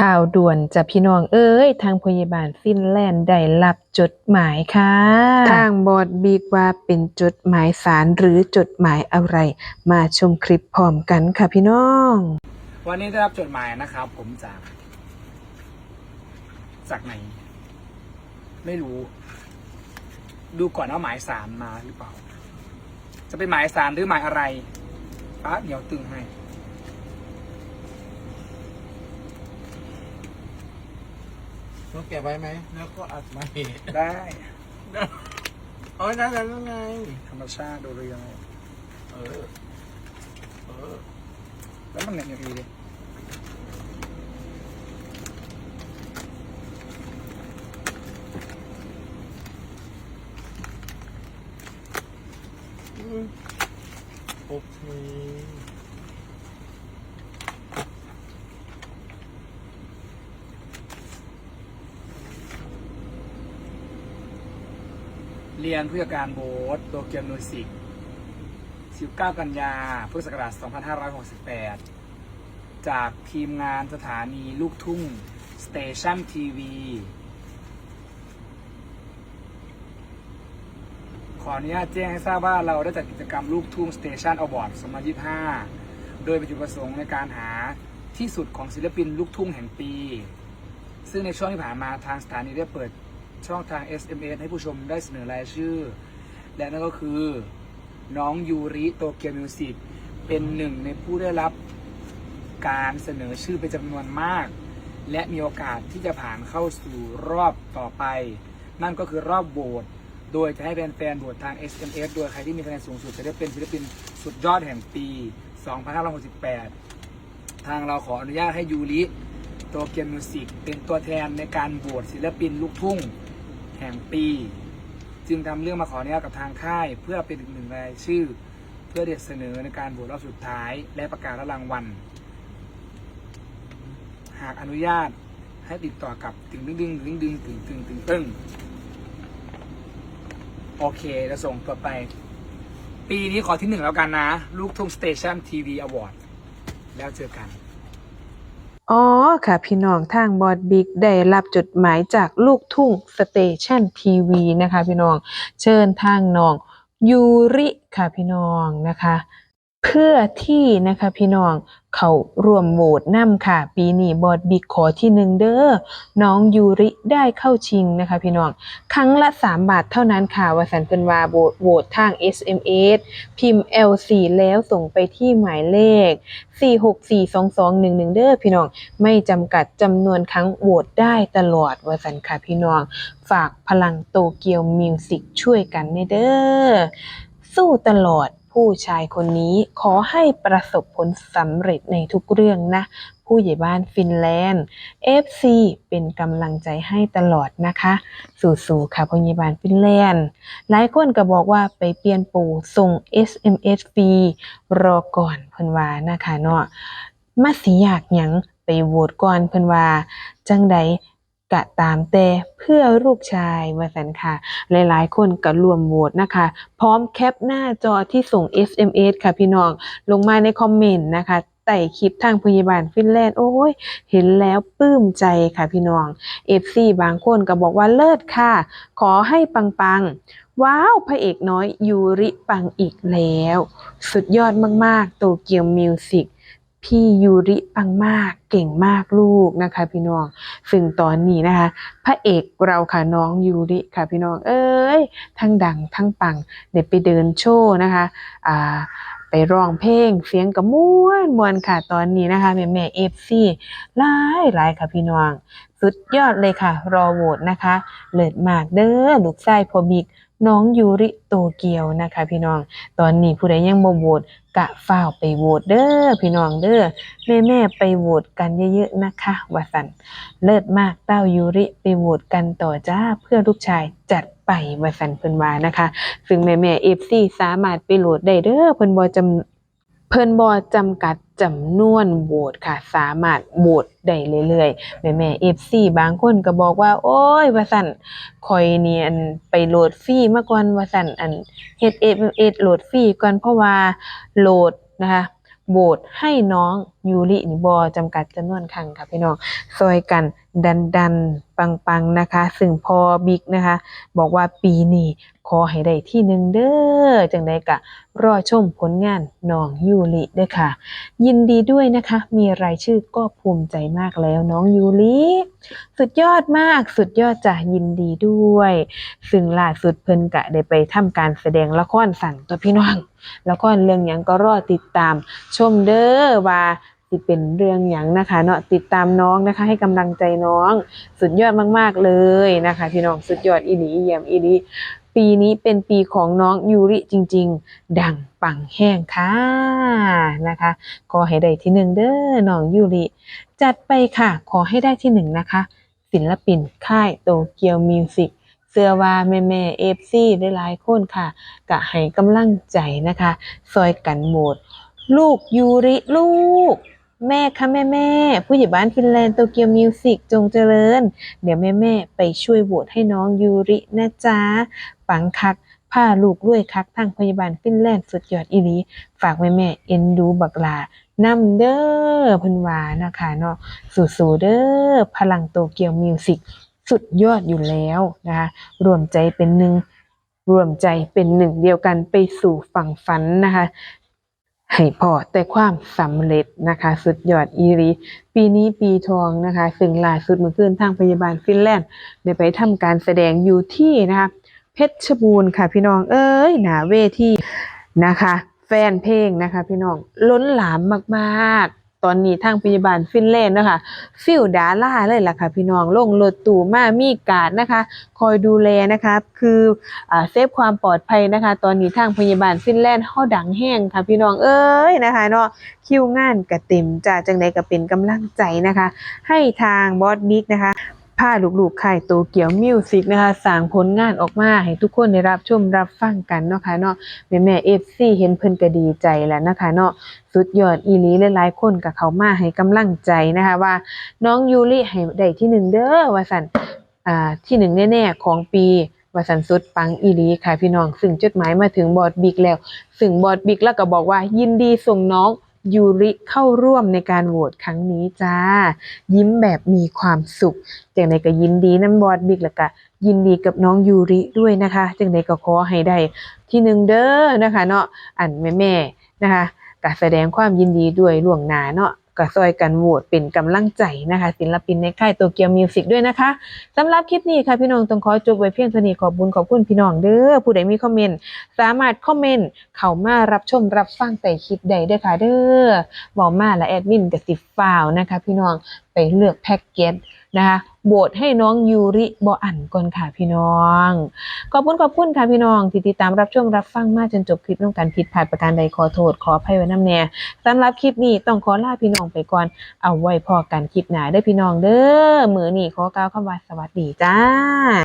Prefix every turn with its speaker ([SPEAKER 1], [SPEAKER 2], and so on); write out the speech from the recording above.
[SPEAKER 1] ข่าวด่วนจากพี่น้องเอ้ย ทางพยาบาลฟินแลนด์ได้รับจดหมายค่ะ ทางบอร์ดบีกว่าเป็นจดหมายสารหรือจดหมายอะไร มาชมคลิปพร้อมกันค่ะพี่น้อง
[SPEAKER 2] วันนี้ได้รับจดหมายนะครับ ผมจาก จากไหน ไม่รู้ ดูก่อนว่าหมายสารมาหรือเปล่า จะเป็นหมายสารหรือหมายอะไรป้าเดี๋ยวตึงให้
[SPEAKER 3] ต้องเก็บไว้ไหม แล้วก็อัดมาเห
[SPEAKER 2] ได้
[SPEAKER 3] โอ้ยนั่นแล้วไง
[SPEAKER 2] ธรรมชาติดูเรียง
[SPEAKER 3] เออ เออ
[SPEAKER 2] แล้วมันเนี่ยอย่างนี้เลย
[SPEAKER 3] เรี
[SPEAKER 2] ยนผู้จัดการโบสโตเกียวมิวสิก19 กันยา พุทธศักราช 2568 จากทีมงานสถานีลูกทุ่งสเตชันทีวี ขออนุญาตแจ้งให้ทราบว่าเราได้จัดกิจกรรมลูกทุ่งสเตชันอวอร์ด2025 โดยเป็นจุดประสงค์ในการหาที่สุดของศิลปินลูกทุ่งแห่งปี ซึ่งในช่วงที่ผ่านมาทางสถานีได้เปิด ช่องทาง SMS ให้ผู้ชมได้เสนอรายชื่อ และนั่นก็คือน้องยูริโตเกียวมิวสิกเป็นหนึ่งในผู้ได้รับการเสนอชื่อเป็นจำนวนมาก และมีโอกาสที่จะผ่านเข้าสู่รอบต่อไป นั่นก็คือรอบโหวตโดยจะให้แฟนๆโหวตทาง SMS โดยใครที่มีคะแนนสูงสุดจะได้เป็นศิลปินสุดยอดแห่งปี 2568 ทางเราขออนุญาตให้ยูริโตเกียวมิวสิกเป็นตัวแทนในการโหวตศิลปินลูกทุ่ง ห่งปี จึงทำเรื่องมาขออนุญาตกับทางค่าย เพื่อเป็นอีกหนึ่งรายชื่อ เพื่อเด็ดเสนอในการโหวตรอบสุดท้าย และประกาศรับรางวัลหากอนุญาตให้ติดต่อกับตึงดึงดึงดึงดึงตึงตึงตึงตึงโอเคจะส่งต่อไป ปีนี้ขอที่หนึ่งแล้วกันนะ ลูกทุ่งสเตชันทีวีอวอร์ดแล้วเจอกัน
[SPEAKER 1] อ๋อ ค่ะพี่น้องทางบอดบิ๊กได้รับจดหมายจากลูกทุ่งสเตชันทีวีนะคะพี่น้อง เชิญทางน้องยูริค่ะพี่น้องนะคะ เพื่อที่นะคะพี่น้องเขารวมโหวตนำค่ะ ปีนี้บอดบิ๊กขอที่หนึ่งเด้อน้องยูริได้เข้าชิงนะคะพี่น้อง ครั้งละ 3 บาทเท่านั้นค่ะวสันเพินว่าโหวตโหวตทาง SMS พิมพ์ L4 แล้วส่งไปที่หมายเลข 4642211 เด้อพี่น้อง ไม่จำกัดจำนวนครั้งโหวตได้ตลอดวสันค่ะพี่น้อง ฝากพลังโตเกียวมิวสิกช่วยกันเด้อสู้ตลอด ผู้ชายคนนี้ขอให้ประสบผลสำเร็จในทุกเรื่องนะ ผู้ใหญ่บ้านฟินแลนด์ FC เป็นกำลังใจให้ตลอดนะคะ สู้ๆค่ะผู้ใหญ่บ้านฟินแลนด์ หลายคนก็บอกว่าไปเปลี่ยนปู่ส่ง SMS ฟรีรอก่อนเพิ่นว่านะคะเนาะมาสิยากหยังไปโหวตก่อนเพิ่นว่า จังใด กะตามแต่เพื่อลูกชายว่าซั่นค่ะ หลายๆ คนก็รวมโหวตนะคะ พร้อมแคปหน้าจอที่ส่ง SMS ค่ะพี่น้อง ลงมาในคอมเมนต์นะคะใต้คลิปทางพยาบาลฟินแลนด์โอ้ย เห็นแล้วปลื้มใจค่ะพี่น้อง FC บางคนก็บอกว่าเลิศค่ะ ขอให้ปังๆ ว้าว พระเอกน้อยยูริปังอีกแล้ว สุดยอดมากๆ โตเกียวมิวสิก พี่ยูริปังมากเก่งมากลูกนะคะ พี่น้องซึ่งตอนนี้นะคะ พระเอกเราค่ะน้องยูริค่ะพี่น้องเอ้ยทั้งดังทั้งปังเดี๋ยวไปเดินโชว์นะคะอ่าไปร้องเพลงเสียงกระม่วนมวนค่ะตอนนี้นะคะแม่แม่เอฟซีหลายหลายค่ะพี่น้อง สุดยอดเลยค่ะ รอโหวตนะคะ เลิศมากเด้อลูกชายพอบิก น้องยูริโตเกียวนะคะ พี่น้อง ตอนนี้ผู้ใดยังบ่โหวตกะฝ้าวไปโหวตเด้อพี่น้องเด้อแม่แม่ๆไปโหวตกันเยอะๆนะคะว่าสันเลิศมากเต้ายูริไปโหวตกันต่อจ้าเพื่อลูกชายจัดไปว่าสันเพิ่นว่านะคะ ซึ่งแม่แม่เอฟซีสามารถไปโหลดได้เด้อเพิ่นบ่จำเพิ่นบ่จำกัด จำนวนโหวตค่ะ สามารถโหวตได้เรื่อยๆ แม่แม่เอฟซีบางคนก็บอกว่า โอ้ยว่าสั่นคอยเนี่อันไปโหลดฟรีมาก่อนว่าสั่นอันเฮ็ดเอฟเอโหลดฟรีก่อนเพราะว่าโหลดนะคะ โหวตให้น้องยูรินี่บอจำกัดจำนวนครั้งค่ะพี่น้องซอยกันดันดันปังปังนะคะ ซึ่งพอบิ๊กนะคะ บอกว่าปีนี้ขอให้ได้ที่หนึ่งเด้อจังใดกะ รอชมผลงานน้องยูริด้อค่ะ ยินดีด้วยนะคะ มีรายชื่อก็ภูมิใจมากแล้วน้องยูริสุดยอดมากสุดยอดจ้ะยินดีด้วย ซึ่งล่าสุดเพิ่นกะได้ไปทำการแสดงละครสั่นตัวพี่น้อง ละครเรื่องหยังก็รอติดตาม ชมเด้อว่าสิเป็นเรื่องหยังนะคะ เนาะติดตามน้องนะคะ ให้กำลังใจน้อง สุดยอดมาก ๆ เลยนะคะ พี่น้องสุดยอดอีหลีเยี่ยมอีหลีปีนี้เป็นปีของน้องยูริจริง ๆ ดังปังแห้งค่ะนะคะขอให้ได้ที่หนึ่งเด้อน้องยูริจัดไปค่ะ ขอให้ได้ที่หนึ่งนะคะ ศิลปินค่ายโตเกียวมิวสิก เสื้อว่าแม่แม่เอฟซีได้หลายคนค่ะกะให้กำลังใจนะคะซอยกันโหมด ลูกยูริลูก แม่คะแม่แม่ ผู้ใหญ่บ้านฟินแลนด์โตเกียวมิวสิกจงเจริญ เดี๋ยวแม่แม่ไปช่วยโหวตให้น้องยูรินะจ๊ะปังคักผ้าลูกด้วยคักทางพยาบาลฟินแลนด์สุดยอดอีลีฝากแม่แม่เอ็นดูบักลานำเด้อพิ่นวานะคะเนาะสู่ๆเด้อพลังโตเกียวมิวสิก สุดยอดอยู่แล้วนะคะรวมใจเป็นหนึ่งรวมใจเป็นหนึ่งเดียวกันไปสู่ฝั่งฝันนะคะให้พอแต่ความสำเร็จนะคะ สุดยอดอีรี ปีนี้ปีทองนะคะซึ่งล่าสุดเมื่อคืนทางพยาบาลฟินแลนด์ได้ไปทำการแสดงอยู่ที่นะคะเพชรบูรณ์ค่ะพี่น้องเอ้ยหนาเวทีนะคะ แฟนเพลงนะคะพี่น้องล้นหลามมากๆ ตอนนี้ทางพยาบาลฟินแลนด์นะคะฟิลดาล่าเลยล่ะค่ะพี่น้องลงรถตู่มามีการดนะคะ คอยดูแลนะคะคืออเซฟความปลอดภัยนะคะ ตอนนี้ทางพยาบาลฟินแลนด์ห่อดังแห้งค่ะพี่น้องเอ้ยนะคะเนาะคิวงานก็เต็มจ้าจังใดก็เป็นกำลังใจนะคะ ให้ทางบอสบิ๊กนะคะ พาลูกๆค่ายโตเกียวมิวสิกนะคะสร้างผลงานออกมาให้ทุกคนได้รับชมรับฟังกันเนาะค่ะเนาะแม่แม่เอฟซีเห็นเพิ่นก็ดีใจแล้วนะคะเนาะสุดยอดอีหลีหลายๆคนก็เขามาให้กำลังใจนะคะว่า น้องยูริให้ได้ที่หนึ่งเด้อว่าสันอ่าที่หนึ่งแน่ๆของปีวาสันสุดปังอีลีค่ะพี่น้อง ซึ่งจดหมายมาถึงบอดบิ๊กแล้ว ซึ่งบอดบิ๊กแล้วก็บอกว่ายินดีส่งน้อง ยูริเข้าร่วมในการโหวตครั้งนี้จ้า ยิ้มแบบมีความสุขจังใดก็ยินดีน้ำบอดบิ๊กแล้วก็ยินดีกับน้องยูริด้วยนะคะจังใดก็ขอให้ได้ที่หนึ่งเด้อนะคะ เนาะอันแม่แม่นะคะก็แสดงความยินดีด้วยล่วงหน้าเนาะ ก็ซอยกันโหวตเป็นกำลังใจนะคะ ศิลปินในค่ายโตเกียวมิวสิกด้วยนะคะสำหรับคลิปนี้ค่ะพี่น้องต้องขอจบไว้เพียงเท่านี้ขอบคุญขอบคุณพี่น้องเด้อผู้ใดมีคอมเมนต์สามารถคอมเมนต์เข้ามารับชมรับฟังแต่คลิปใดได้ค่ะเด้อบอกมาและแอดมินกับสิฟาวนะคะ พี่น้อง ไปเลือกแพ็กเกจนะคะโบทให้น้องยูริบออันก่อนค่ะพี่น้อง ขอบคุณขอบคุณค่ะพี่น้องที่ติดตามรับชมรับฟังมาจนจบคลิปน้องการผิดพลาดประการใดขอโทษขออภัยไว้น้ำแน่สำหรับคลิปนี้ต้องขอลาพี่น้องไปก่อน เอาไว้พอกันคลิปหน้าได้พี่น้องเด้อมือนี่ขอกล่าวคำว่าสวัสดีจ้า